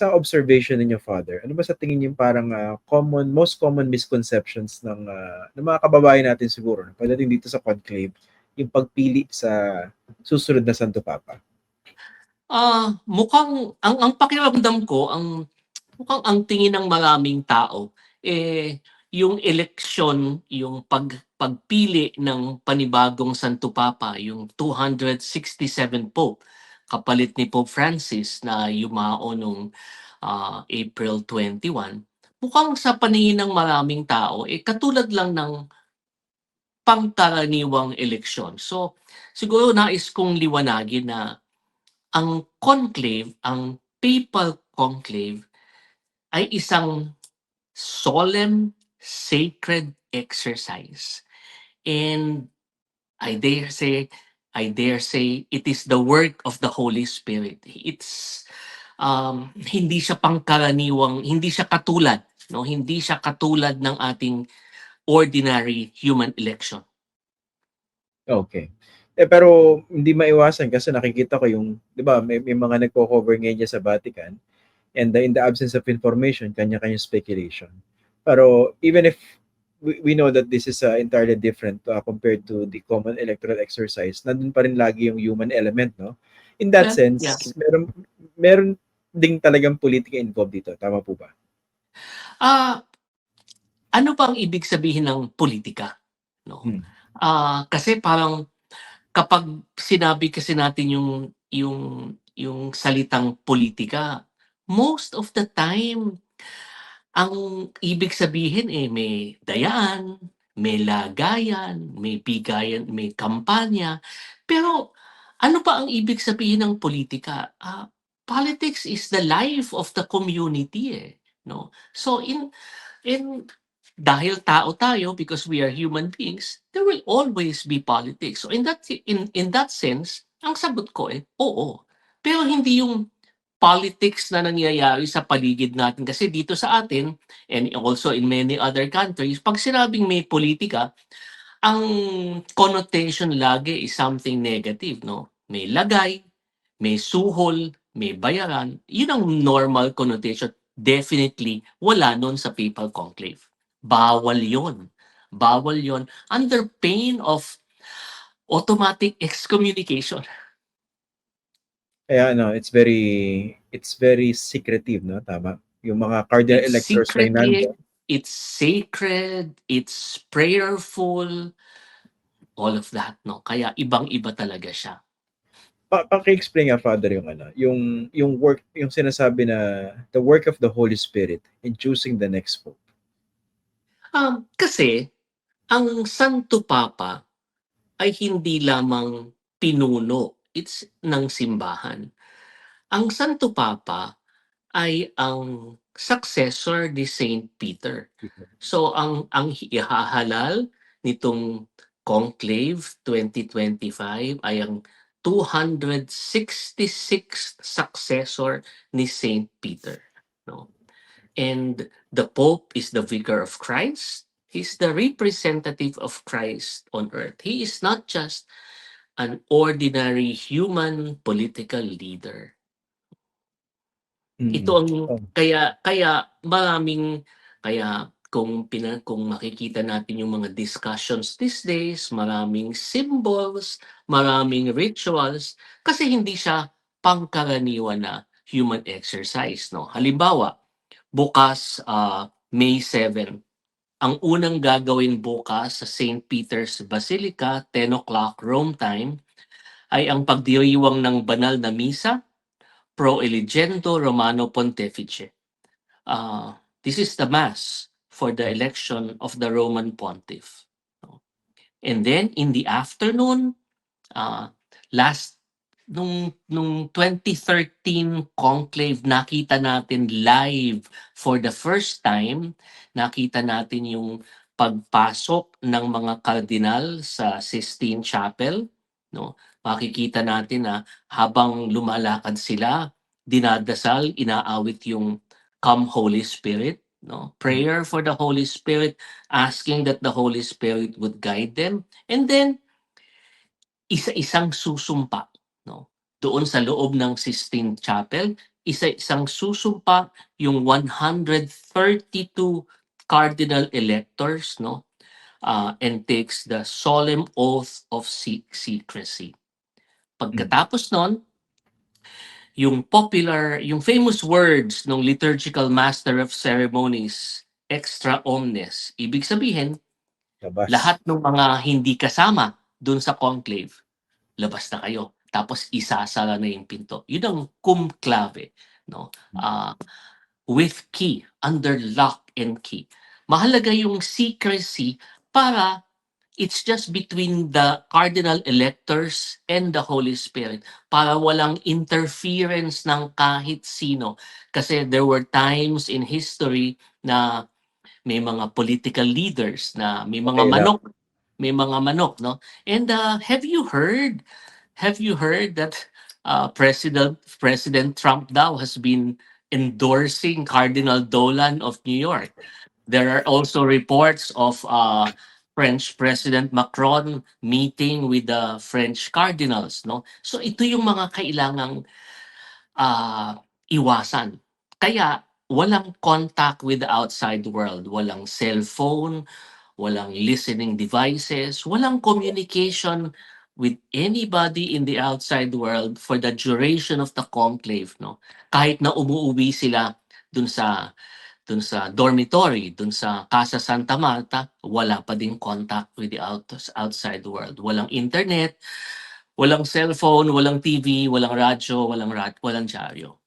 sa observation ninyo, Father, ano ba sa tingin niyo parang ah, common, most common misconceptions ng, ah, ng mga kababayan natin siguro no? pagdating dito sa conclave, yung pagpili sa susunod na Santo Papa? Ah, mukhang ang ang pakiramdam ko, ang mukhang ang tingin ng maraming tao, eh, yung eleksyon, yung pag pagpili ng panibagong Santo Papa, yung 267 Pope, kapalit ni Pope Francis na yumao nung ah, April 21, mukhang sa paningin ng maraming tao, eh, katulad lang ng pangkaraniwang eleksyon. So, siguro nais kong liwanagin na ang conclave, ang papal conclave, ay isang solemn, sacred exercise. And I dare say, I dare say, it is the work of the Holy Spirit. It's um, hindi siya pangkaraniwang, hindi siya katulad, no? Hindi siya katulad ng ating ordinary human election. Okay. Eh, pero hindi maiwasan kasi nakikita ko yung, di ba, may, may mga nagko-cover ngayon sa Vatican and the, in the absence of information, kanya-kanya speculation. Pero even if we, we know that this is uh, entirely different uh, compared to the common electoral exercise, nandun pa rin lagi yung human element, no? In that Yeah, sense, yeah. meron, meron ding talagang politika involved dito. Tama po ba? Ah, ano ba ang ibig sabihin ng politika? No. Hmm. Ah, kasi parang kapag sinabi kasi natin yung yung yung salitang politika, most of the time ang ibig sabihin eh may dayaan, may lagayan, may bigayan, may kampanya. Pero ano pa ang ibig sabihin ng politika? Ah, politics is the life of the community eh, no? So in in dahil tao tayo because we are human beings, there will always be politics. So in that in in that sense, ang sagot ko eh, oo. Pero hindi yung politics na nangyayari sa paligid natin kasi dito sa atin and also in many other countries, pag sinabing may politika, ang connotation lagi is something negative, no? May lagay, may suhol, may bayaran. Yun ang normal connotation. Definitely, wala nun sa papal conclave. Bawal yon. Bawal yon under pain of automatic excommunication. Kaya ano, it's very, it's very secretive, no? Tama? Yung mga cardinal It's electors na secretive, nandun. it's sacred, it's prayerful, all of that, no? Kaya ibang-iba talaga siya. pa paki-explain nga Father yung ano, yung yung work yung sinasabi na the work of the Holy Spirit in choosing the next pope. Um, kasi, ang Santo Papa ay hindi lamang pinuno it's ng simbahan. Ang Santo Papa ay ang successor ni Saint Peter. So ang ang ihahalal nitong Conclave 2025 ay ang 266th successor ni Saint Peter, no? And the Pope is the vicar of Christ. He's the representative of Christ on earth. He is not just an ordinary human political leader. Mm. Ito ang Oh. kaya kaya maraming kaya kung pina, kung makikita natin yung mga discussions these days, maraming symbols, maraming rituals kasi hindi siya pangkaraniwan na human exercise, no. Halimbawa, bukas ah, May 7, ang unang gagawin bukas sa St. Peter's Basilica, 10 o'clock Rome time, ay ang pagdiriwang ng banal na misa pro eligendo Romano Pontifice. Uh, this is the Mass for the election of the Roman Pontiff. And then in the afternoon, uh, last nung nung 2013 conclave nakita natin live for the first time nakita natin yung pagpasok ng mga kardinal sa Sistine Chapel no? Makikita natin na habang lumalakad sila dinadasal inaawit yung come Holy Spirit no? Prayer for the Holy Spirit asking that the Holy Spirit would guide them. And then isa-isang susumpa doon sa loob ng Sistine Chapel isa-isang susumpa yung 132 cardinal electors, no? uh, and takes the solemn oath of se- secrecy. Pagkatapos nun, yung popular, yung famous words ng liturgical master of ceremonies, extra omnes, ibig sabihin, Labas. lahat ng mga hindi kasama dun sa conclave, labas na kayo. Tapos isasara na yung pinto. Yun ang cum clave, no? Ah, with key, under lock and key. Mahalaga yung secrecy para it's just between the cardinal electors and the Holy Spirit para walang interference ng kahit sino. Kasi there were times in history na may mga political leaders na may mga Okay manok, may mga manok, no? And uh, have you heard have you heard that uh, President President Trump daw has been endorsing Cardinal Dolan of New York? There are also reports of uh, French President Macron meeting with the French cardinals, no? So ito yung mga kailangang ah, iwasan. Kaya walang contact with the outside world, walang cellphone, walang listening devices, walang communication with anybody in the outside world for the duration of the conclave, no? Kahit na umuuwi sila dun sa dun sa dormitory, dun sa Casa Santa Marta, wala pa ding contact with the out, outside world. Walang internet, walang cellphone, walang TV, walang radyo, walang rat, walang dyaryo.